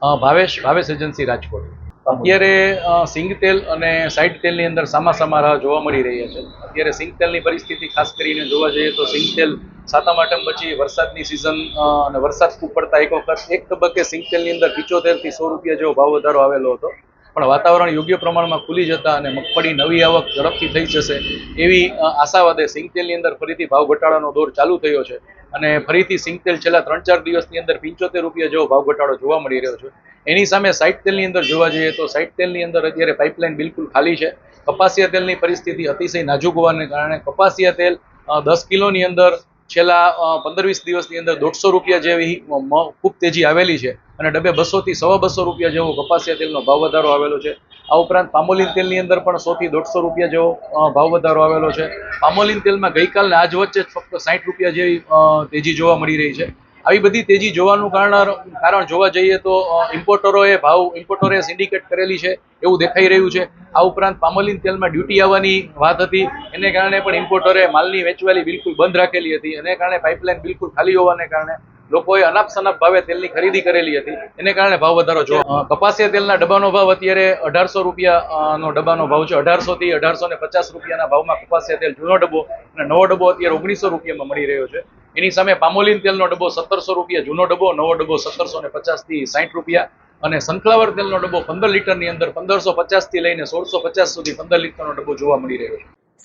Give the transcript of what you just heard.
Bhavesh Bhavesh agency Rajkot. અત્યારે સિંગ અને side તેલની અંદર સામા સામા જોવા મળી રહ્યા છે. અત્યારે સિંગ પરિસ્થિતિ ખાસ કરીને જોવા જઈએ તો સિંગ સાતમ આઠમ પછી વરસાદની સિઝન અને વરસાદ ખૂબ પડતા એક વખત. એક તબક્કે સિંગ તેલની અંદર પિચોતેરથી સો રૂપિયા જેવો ભાવ વધારો આવેલો હતો. પણ વાતાવરણ યોગ્ય પ્રમાણમાં ખુલી જતા અને મગફળી નવી આવક ઝડપથી થઈ જશે એવી આશાવાદે સિંગતેલની અંદર ફરીથી ભાવ ઘટાડાનો દોર ચાલુ થયો છે. અને ફરીથી સિંગ તેલ છેલ્લા ત્રણ ચાર દિવસની અંદર પંચોતેર રૂપિયા જેવો ભાવ ઘટાડો જોવા મળી રહ્યો છે. એની સામે સાઈડ તેલની અંદર જોવા જઈએ તો સાઈડ તેલની અંદર અત્યારે પાઇપલાઇન બિલકુલ ખાલી છે. કપાસિયા તેલની પરિસ્થિતિ અતિશય નાજુક હોવાને કારણે કપાસિયા તેલ દસ કિલોની અંદર છેલ્લા પંદર વીસ દિવસની અંદર દોઢસો રૂપિયા જેવી ખૂબ તેજી આવેલી છે. અને ડબે બસોથી સવા બસો રૂપિયા જેવો કપાસિયા તેલનો ભાવ વધારો આવેલો છે. આ ઉપરાંત પામોલીન તેલની અંદર પણ સો થી દોઢસો રૂપિયા જેવો ભાવ વધારો આવેલો છે. પામોલીન તેલમાં ગઈકાલને આજ વચ્ચે ફક્ત સાઠ રૂપિયા જેવી તેજી જોવા મળી રહી છે. આવી બધી તેજી જોવાનું કારણ કારણ જોવા જઈએ તો ઇમ્પોર્ટરોએ ભાવ ઇમ્પોર્ટરોએ સિન્ડિકેટ કરેલી છે, એવું દેખાઈ રહ્યું છે. આ ઉપરાંત પામોલીન તેલમાં ડ્યુટી આવવાની વાત હતી. એને કારણે પણ ઇમ્પોર્ટરે માલની વેચવાલી બિલકુલ બંધ રાખેલી હતી. એને કારણે પાઇપલાઇન બિલકુલ ખાલી હોવાને કારણે લોકોએ અનાપ શનાપ ભાવે તેલની ખરીદી કરેલી હતી. એને કારણે ભાવ વધારો જોવા કપાસિયા તેલના ડબ્બાનો ભાવ અત્યારે અઢારસો રૂપિયાનો ડબ્બાનો ભાવ છે. અઢારસો થી અઢારસો ને પચાસ રૂપિયાના ભાવમાં કપાસિયા તેલ જૂનો ડબ્બો અને નવો ડબ્બો અત્યારે ઓગણીસો રૂપિયામાં મળી રહ્યો છે. એની સામે પામોલીન તેલનો ડબ્બો સત્તરસો રૂપિયા, જૂનો ડબ્બો, નવો ડબ્બો સત્તરસો ને પચાસથી સાઠ રૂપિયા અને સનફ્લાવર તેલનો ડબ્બો પંદર લીટરની અંદર પંદરસો પચાસથી લઈને સોળસો પચાસ સુધી પંદર લીટરનો ડબ્બો જોવા મળી રહ્યો છે.